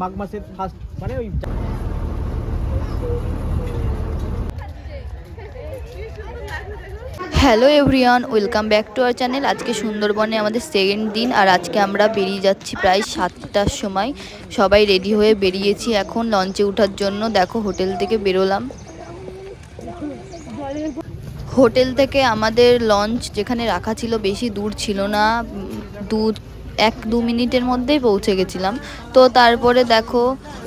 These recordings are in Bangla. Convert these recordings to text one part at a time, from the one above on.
মাঘ মাসের ফার্স্ট মানে ওই hello everyone, welcome back to our channel. আজকে সুন্দরবনে আমাদের সেকেন্ড দিন, আর আজকে আমরা বেরিয়ে যাচ্ছি প্রায় সাতটার সময়। সবাই রেডি হয়ে বেরিয়েছি এখন লঞ্চে ওঠার জন্য। দেখো, হোটেল থেকে বেরোলাম। হোটেল থেকে আমাদের লঞ্চ যেখানে রাখা ছিল, বেশি দূর ছিল না। দু এক দু মিনিটের মধ্যেই পৌঁছে গেছিলাম। তো তারপরে দেখো,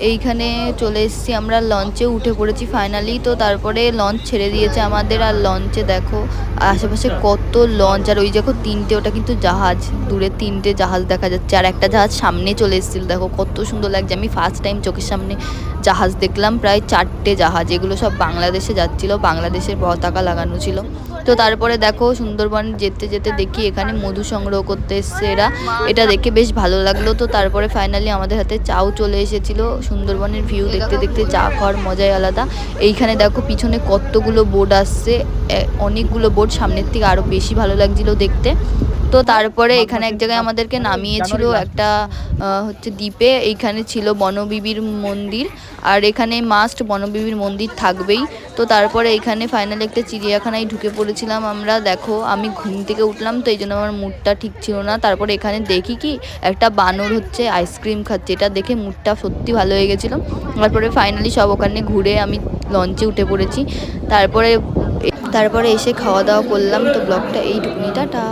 এইখানে চলে এসেছি আমরা লঞ্চে উঠে পড়েছি ফাইনালি তো তারপরে লঞ্চ ছেড়ে দিয়েছে আমাদের, আর লঞ্চে দেখো, আশেপাশে কত লঞ্চ আর ওই দেখো তিনটে, ওটা কিন্তু জাহাজ, দূরে তিনটে জাহাজ দেখা যাচ্ছে। আর একটা জাহাজ সামনে চলে এসেছিল, দেখো কত সুন্দর লাগছে। আমি ফার্স্ট টাইম চোখের সামনে জাহাজ দেখলাম, প্রায় চারটে জাহাজ, এগুলো সব বাংলাদেশে যাচ্ছিল, বাংলাদেশের পতাকা লাগানো ছিল। তো তারপরে দেখো সুন্দরবন যেতে যেতে দেখি এখানে মধু সংগ্রহ করতে এসছে এরা। এটা দেখে বেশ ভালো লাগল। তো তারপরে ফাইনালি আমাদের হাতে চাও চলে এসেছিল। সুন্দরবনের ভিউ দেখতে দেখতে চা খাওয়ার মজাই আলাদা। এইখানে দেখো পিছনে কতগুলো বোর্ড আসছে। অনেকগুলো বোর্ড সামনের থেকে আরও বেশি ভালো লাগছিল দেখতে। তো তারপরে এখানে এক জায়গায় আমাদেরকে নামিয়েছিল একটা হচ্ছে দ্বীপে, এইখানে ছিল বনবিবির মন্দির, আর এখানে মাস্ট বনবিবির মন্দির থাকবেই। তো তারপরে এখানে ফাইনালি একটা চিড়িয়াখানায় ঢুকে পড়েছিলাম আমরা, দেখো আমি ঘুম থেকে উঠলাম তো এই জন্য আমার মুডটা ঠিক ছিল না। তারপরে এখানে দেখি কি একটা বানর হচ্ছে আইসক্রিম খাচ্ছে, এটা দেখে মুডটা সত্যি ভালো হয়ে গেছিল। তারপরে ফাইনালি সব ওখানে ঘুরে আমি লঞ্চে উঠে পড়েছি। তারপরে তারপরে এসে খাওয়া দাওয়া করলাম, তো ব্লগটা এইটুকুনি, টাটা।